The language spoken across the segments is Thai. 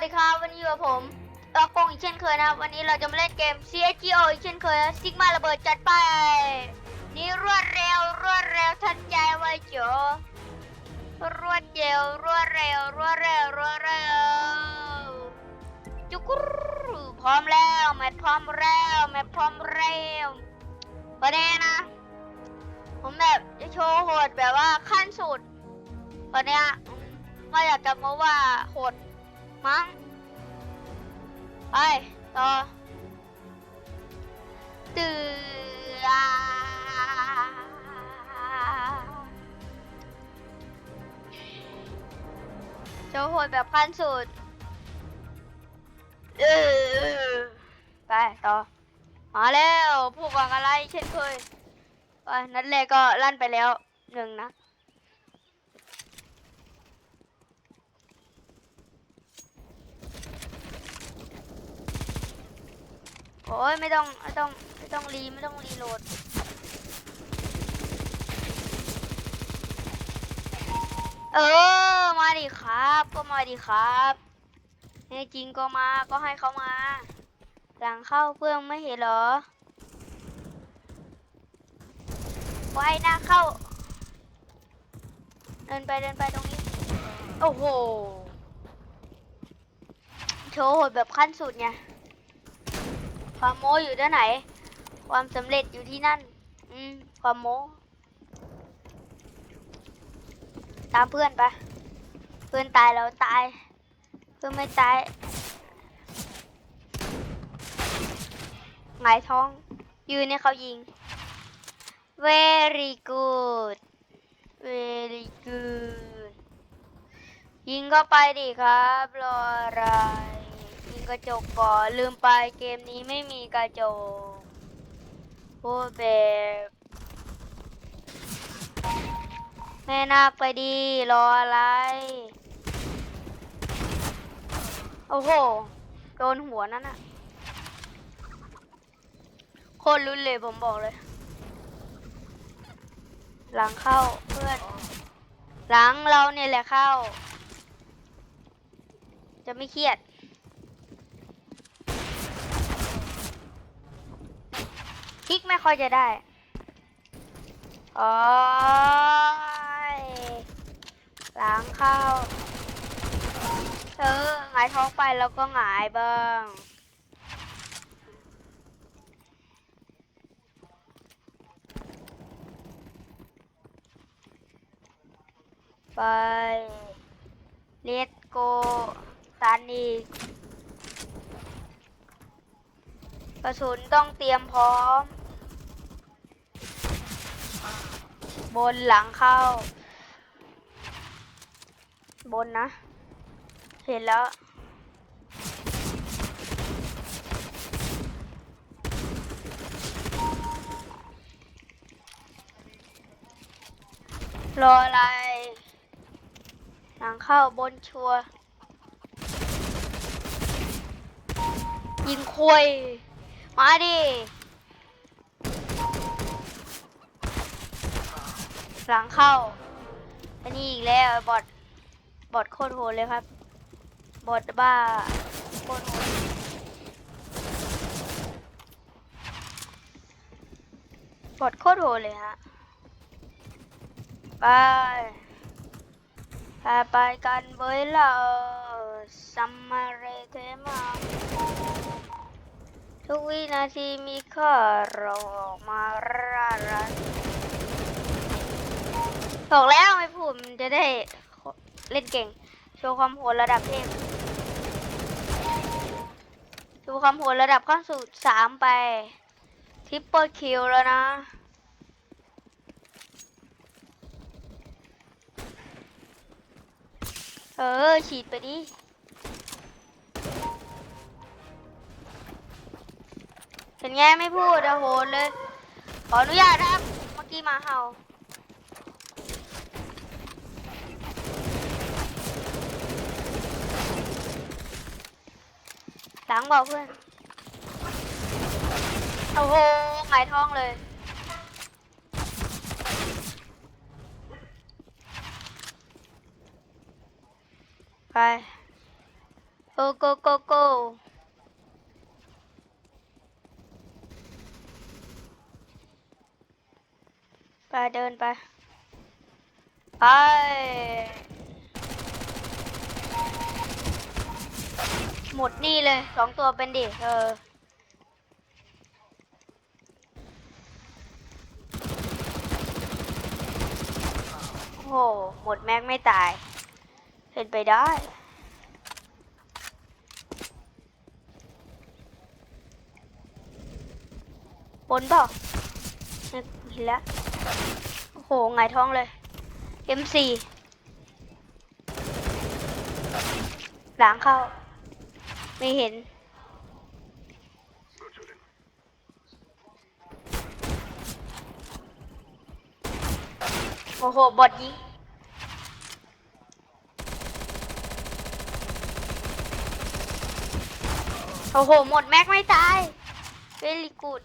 วัสดีครับวันนี้กับผมตอกงอีกเช่นเคยนะครับ วันนี้เราจะมาเล่นเกม CSGO อีกเช่นเคยซิกมาระเบิดจัดไป นี่รวดเร็วรวดเร็วทันใจไวโจรวดเร็วรวดเร็วรวดเร็วรวดเร็วจุกรูพร้อมแล้วแมทพร้อมแล้วแมทพร้อมแล้วประเด็นนะ ผมแบบจะโชว์โหดแบบว่าขั้นสุดวันเนี้ยก็อยากจะมาว่าโหด มั้งไปต่อตื่นโชว์โหดแบบขั้นสุดเออไปต่อ มาแล้ว ผู้กองอะไรเช่นเคยไปนัดแรกก็ลั่นไปแล้วหนึ่งนะ โอ้ยไม่ต้องไม่ต้องไม่ต้องรีไม่ต้องรีโหลดเออมาดิครับ ก็มาดิครับแน่จริงก็มาก็ให้เขามา หลังเข้าเพื่อนไม่เห็นหรอไว้หน้าเข้า เดินไปเดินไปตรงนี้ โอ้โหโชว์โหดแบบขั้นสุดไง ความโม้อยู่ที่ไหน ความสำเร็จอยู่ที่นั่น อืม ความโม้ ตามเพื่อนไป เพื่อนตายเราตาย เพื่อนไม่ตายหงายท้อง ยืนเนี่ยเขายิง very good very good ยิงก็ไปดิครับ รออะไรยิง กระจกก่อนลืมไปเกมนี้ไม่มีกระจกพูดแบบแม่นาคไปดีรออะไร โอ้โห โดนหัวนั่นอะโคตรรุนเลยผมบอกเลย หลังเข้าเพื่อน หลังเราเนี่ยแหละเข้า จะไม่เครียด ลิกไม่ค่อยจะได้โอ้ยหลังเข้าเออหงายท้องไปแล้วก็หงายบ้างไปเลตโกตันอีกกระสุนต้องเตรียมพร้อม บนหลังเข้า บนนะ เห็นแล้ว รออะไร หลังเข้าบนชัว ยิงคุย มาดิ หลังเข้า อันนี้อีกแล้วบอดบอดโคตรโหดเลยครับ บอดบ้าโคตรโหดบอดโคตรโหดเลยฮะ ไป ไปไปกันเว้ยเราซัมมาเรเทมาทุกวินาทีมีค่าเราออกมาร่ารัน บอกแล้วไม่พูดมันจะได้เล่นเก่ง โชว์ความโหดระดับเทพโชว์ความโหดระดับขั้นสุดสามไปทิปเปิลคิวแล้วนะเออ ฉีดไปดิเห็นไงไม่พูดอะโหดเลย ขออนุญาตนะครับ เมื่อกี้มาเห่า หลังบอกเพื่อน โอ้โหหงายท้องเลย ไป go go go go ไปเดินไป ไป หมดนี่เลยสองตัวเป็นดิเออโอ้โหหมดแม็กไม่ตาย เป็นไปได้บนเปล่าเนี่เห็นแล้วโอ้โหหงท้องเลย M4 หลังเข้า ไม่เห็น โอ้โห บอดยิงโอ้โห หมดแม็กไม่ตายเวลีกูด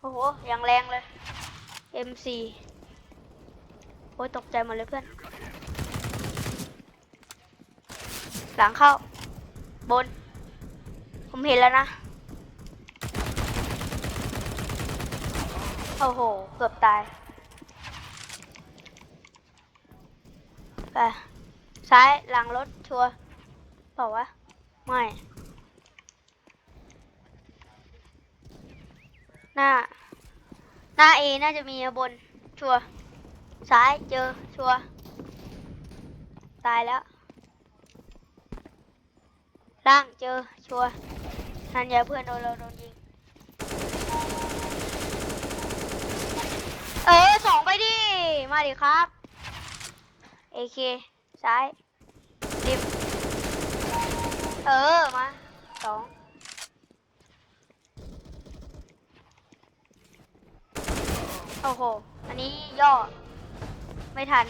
โอ้โหยังแรงเลย M4 โอ้ยตกใจหมดเลยเพื่อน หลังเข้า บน ผมเห็นแล้วนะ โอ้โห เกือบตาย ไป ซ้ายหลังรถชัวร์เปล่าวะไม่ หน้า หน้าเอน่าจะมีบน ชัวร์ซ้ายเจอชัวร์ตายแล้ว ล่างเจอชัวร์ทันยาเพื่อนโดนเราโดนยิง เออสองไปดิ มาดิครับเอเคซ้ายริมเออ มาสองโอ้โห อันนี้ย่อ ไม่ทัน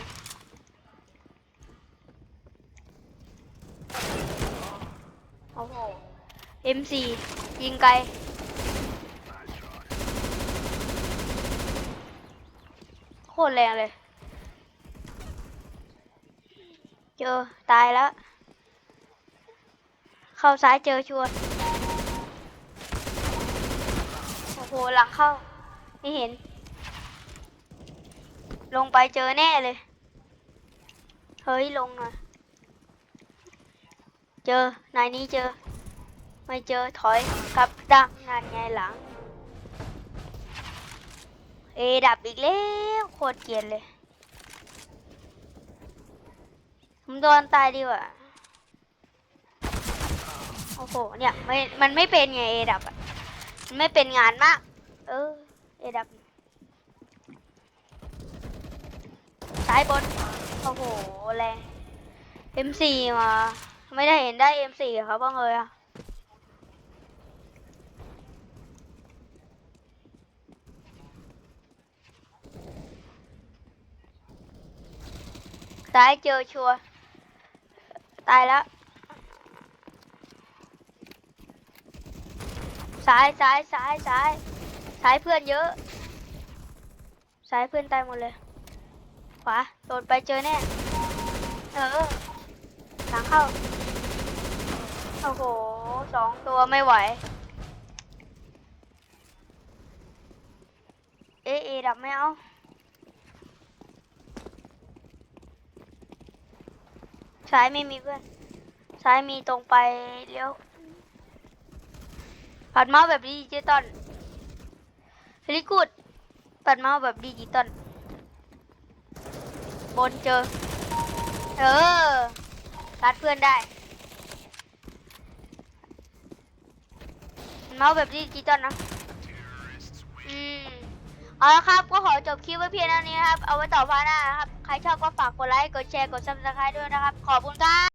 โอ้โห M4 ยิงไกล โคตรแรงเลย เจอ ตายแล้ว เข้าซ้ายเจอชัวร์โอ้โห หลังเข้า ไม่เห็น ลงไปเจอแน่เลย เฮ้ย ลงหน่อย เจอนายนี้เจอ ไม่เจอถอยกลับดังงานไงหลัง เอดับอีกแล้วโคตรเกลียดเลยผมโดนตายดีกว่าโอ้โหเนี่ยไม่มันไม่เป็นไงเอดับอะมันไม่เป็นงานมาก เออเอดับซ้ายบน โอ้โหแรง M4 มา ไม่ได้เห็นได้ M4 ครับบ้างเลยอะซ้ายเจอชัว ตายแล้ว ซ้ายซ้ายซ้ายซ้ายซ้ายเพื่อนเยอะ ซ้ายเพื่อนตายหมดเลย ขวา โดดไปเจอแน่ เออหลังเข้า โอ้โหสองตัวไม่ไหว เอเอดับไม่เอาซ้ายไม่มีเพื่อนซ้ายมีตรงไปเลี้ยวปัดเมาส์แบบดิจิตอลเฮลิกูดปัดเมาส์แบบดิจิตอลบนเจอ เออรัดเพื่อนได้ เมาส์แบบดิจิตอลนะ อืมเอาละครับ ก็ขอจบคลิปไว้เพียงเท่านี้ครับ เอาไว้ต่อพาร์ทหน้านะครับ ใครชอบก็ฝากกดไลค์ กดแชร์ กดซับสไครต์ด้วยนะครับ ขอบคุณครับ